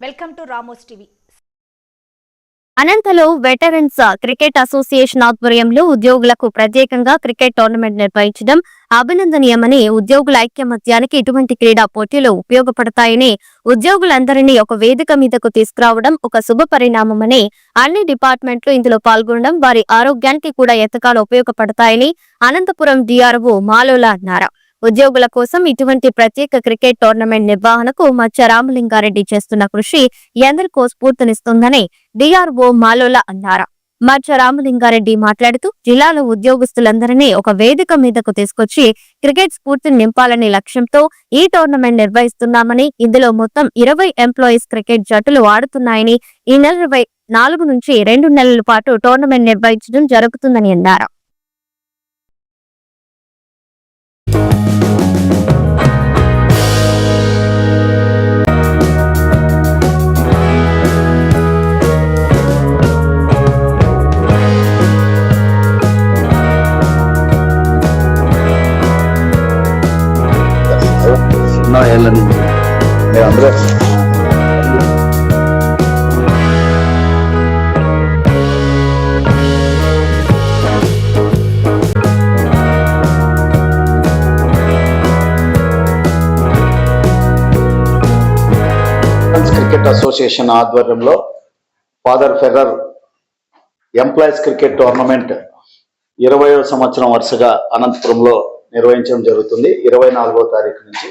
Welcome to Ramos TV. అనంతలో veterans cricket association ఆధ్వర్యంలో ఉద్యోగులకు ప్రత్యేకంగా క్రికెట్ టోర్నమెంట్ నిర్వహించడం అభినందనీయమని ఉద్యోగుల ఐక్యమత్యానికి ఇటువంటి క్రీడా పోటీలు ఉపయోగపడతాయని ఉద్యోగులందరినీ ఒక వేదిక మీదకు తీసుకురావడం ఒక శుభ పరిణామమని అన్ని డిపార్ట్మెంట్లు ఇందులో పాల్గొనడం వారి ఆరోగ్యానికి కూడా ఎంతగానో ఉపయోగపడతాయని అనంతపురం డిఆర్ఓ మాలోలా అన్నారు ఉద్యోగుల కోసం ఇటువంటి ప్రత్యేక క్రికెట్ టోర్నమెంట్ నిర్వహణకు మచ్చ రామలింగారెడ్డి చేస్తున్న కృషి ఎందరికో స్ఫూర్తినిస్తుందని డిఆర్ఓ మాలోల అన్నారు. మర్చ రామలింగారెడ్డి మాట్లాడుతూ జిల్లాలో ఉద్యోగస్తులందరినీ ఒక వేదిక మీదకు తీసుకొచ్చి క్రికెట్ స్ఫూర్తిని నింపాలనే లక్ష్యంతో ఈ టోర్నమెంట్ నిర్వహిస్తున్నామని ఇందులో మొత్తం ఇరవై ఎంప్లాయీస్ క్రికెట్ జట్టులు ఆడుతున్నాయని ఈ నెల ఇరవై నాలుగు నుంచి రెండు నెలల పాటు టోర్నమెంట్ నిర్వహించడం జరుగుతుందని అన్నారు. ఎన్నో క్రికెట్ అసోసియేషన్ ఆధ్వర్యంలో father Ferrer employees cricket tournament ఇరవయో సంవత్సరం వరుసగా అనంతపురంలో నిర్వహించడం జరుగుతుంది. ఇరవై నాలుగో తారీఖు నుంచి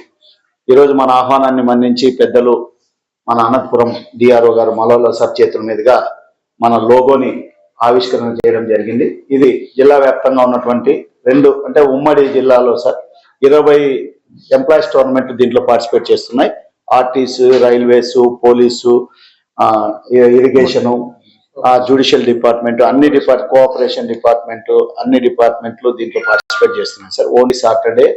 ఈరోజు మన ఆహ్వానాన్ని మన్నించి పెద్దలు మన అనంతపురం డిఆర్ఓ గారు మలోలో సార్ చేతుల మీదుగా మన లోగోని ఆవిష్కరణ చేయడం జరిగింది. ఇది జిల్లా వ్యాప్తంగా ఉన్నటువంటి రెండు అంటే ఉమ్మడి జిల్లాలో సార్ ఇరవై ఎంప్లాయీస్ టోర్నమెంట్ దీంట్లో పార్టిసిపేట్ చేస్తున్నాయి. ఆర్టీస్ railways police irrigation judicial department అన్ని డిపార్ట్ కోఆపరేషన్ డిపార్ట్మెంట్ అన్ని డిపార్ట్మెంట్లు దీంట్లో పార్టిసిపేట్ చేస్తున్నాయి సార్. ఓన్లీ సాటర్డే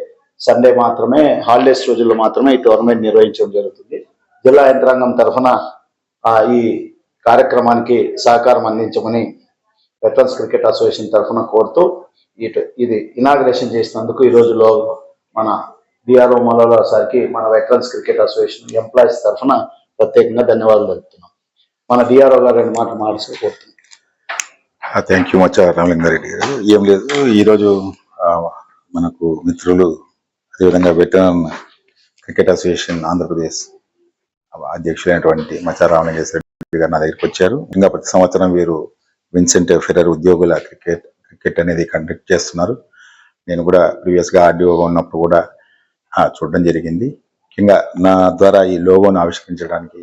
సండే మాత్రమే హాలిడేస్ రోజుల్లో మాత్రమే ఈ టోర్నమెంట్ నిర్వహించడం జరుగుతుంది. జిల్లా యంత్రాంగం తరఫున ఈ కార్యక్రమానికి సహకారం అందించమని వెటరన్స్ క్రికెట్ అసోసియేషన్ తరఫున కోరుతూ ఇటు ఇది ఇనాగ్రేషన్ చేసినందుకు ఈ రోజులో మన డిఆర్ఓ మలోలా సార్కి మన వెటరన్స్ క్రికెట్ అసోసియేషన్ ఎంప్లాయీస్ తరఫున ప్రత్యేకంగా ధన్యవాదాలు తెలుపుతున్నాం. మన డిఆర్ఓ గారు రెండు మాటలు మాట్లాడుతూ కోరుతున్నాం థ్యాంక్ యూ మచ్ రామలింగారెడ్డి గారు. ఏం లేదు ఈరోజు మనకు మిత్రులు అదేవిధంగా వెటరన్ క్రికెట్ అసోసియేషన్ ఆంధ్రప్రదేశ్ అధ్యక్షులైనటువంటి మచారామలింగేశ్వర రెడ్డి గారు నా దగ్గరికి వచ్చారు. ఇంకా ప్రతి సంవత్సరం వీరు విన్సెంట్ ఫెరర్ ఉద్యోగుల క్రికెట్ క్రికెట్ అనేది కండక్ట్ చేస్తున్నారు. నేను కూడా ప్రీవియస్గా ఆర్డీఓగా ఉన్నప్పుడు కూడా చూడడం జరిగింది. ముఖ్యంగా నా ద్వారా ఈ లోగోను ఆవిష్కరించడానికి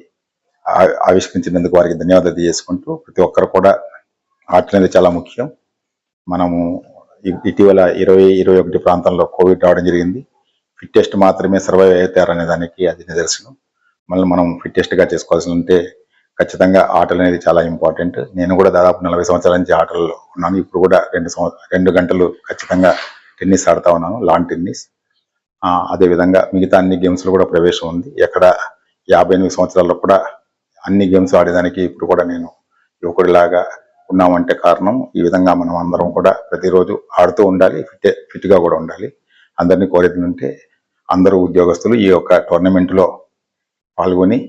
ఆవిష్కరించినందుకు వారికి ధన్యవాదాలు చేసుకుంటూ ప్రతి ఒక్కరు కూడా ఆట అనేది చాలా ముఖ్యం. మనము ఇటీవల ఇరవై ఇరవై ఒకటి ప్రాంతంలో కోవిడ్ రావడం జరిగింది. ఫిట్టెస్ట్ మాత్రమే సర్వైవ్ అవుతారు అనే దానికి అది నిదర్శనం మళ్ళీ మనం ఫిట్టెస్ట్గా చేసుకోవాల్సి ఉంటే ఖచ్చితంగా ఆటలు అనేది చాలా ఇంపార్టెంట్. నేను కూడా దాదాపు నలభై సంవత్సరాల నుంచి ఆటల్లో ఉన్నాను. ఇప్పుడు కూడా రెండు రెండు గంటలు ఖచ్చితంగా టెన్నిస్ ఆడుతూ ఉన్నాను లాన్ టెన్నిస్ అదేవిధంగా అదే విధంగా మిగతా అన్ని గేమ్స్లో కూడా ప్రవేశం ఉంది. ఎక్కడ యాభై ఎనిమిది సంవత్సరాల్లో కూడా అన్ని గేమ్స్ ఆడేదానికి ఇప్పుడు కూడా నేను యువకుడిలాగా ఉన్నామంటే కారణం ఈ విధంగా మనం అందరం కూడా ప్రతిరోజు ఆడుతూ ఉండాలి. ఫిట్ ఫిట్గా కూడా ఉండాలి. అందరినీ కోరేది ఉంటే అందరూ ఉద్యోగస్తులు ఈ యొక్క టోర్నమెంట్లో పాల్గొని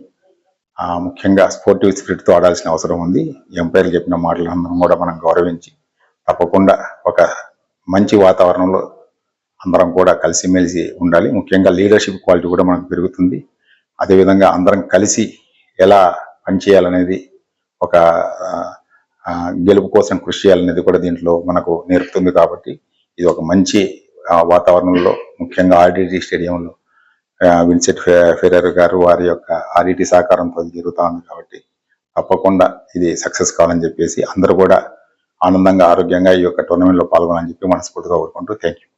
ముఖ్యంగా స్పోర్టివ్ స్పిరిట్తో ఆడాల్సిన అవసరం ఉంది. ఎంపైర్లు చెప్పిన మాటలు అందరం కూడా మనం గౌరవించి తప్పకుండా ఒక మంచి వాతావరణంలో అందరం కూడా కలిసిమెలిసి ఉండాలి. ముఖ్యంగా లీడర్షిప్ క్వాలిటీ కూడా మనకు పెరుగుతుంది. అదేవిధంగా అందరం కలిసి ఎలా పనిచేయాలనేది ఒక గెలుపు కోసం కృషి చేయాలనేది కూడా దీంట్లో మనకు నేర్పుతుంది కాబట్టి ఇది ఒక మంచి వాతావరణంలో ముఖ్యంగా ఆర్డిటి స్టేడియంలో ఆ, ఫె- ఫెరర్ గారు వారి యొక్క ఆర్డిటి సహకారంతో జరుగుతూ ఉంది కాబట్టి తప్పకుండా ఇది సక్సెస్ కావాలని చెప్పేసి అందరూ కూడా ఆనందంగా ఆరోగ్యంగా ఈ యొక్క టోర్నమెంట్లో పాల్గొనాలని చెప్పి మనస్ఫూర్తిగా కోరుకుంటూ థ్యాంక్ యూ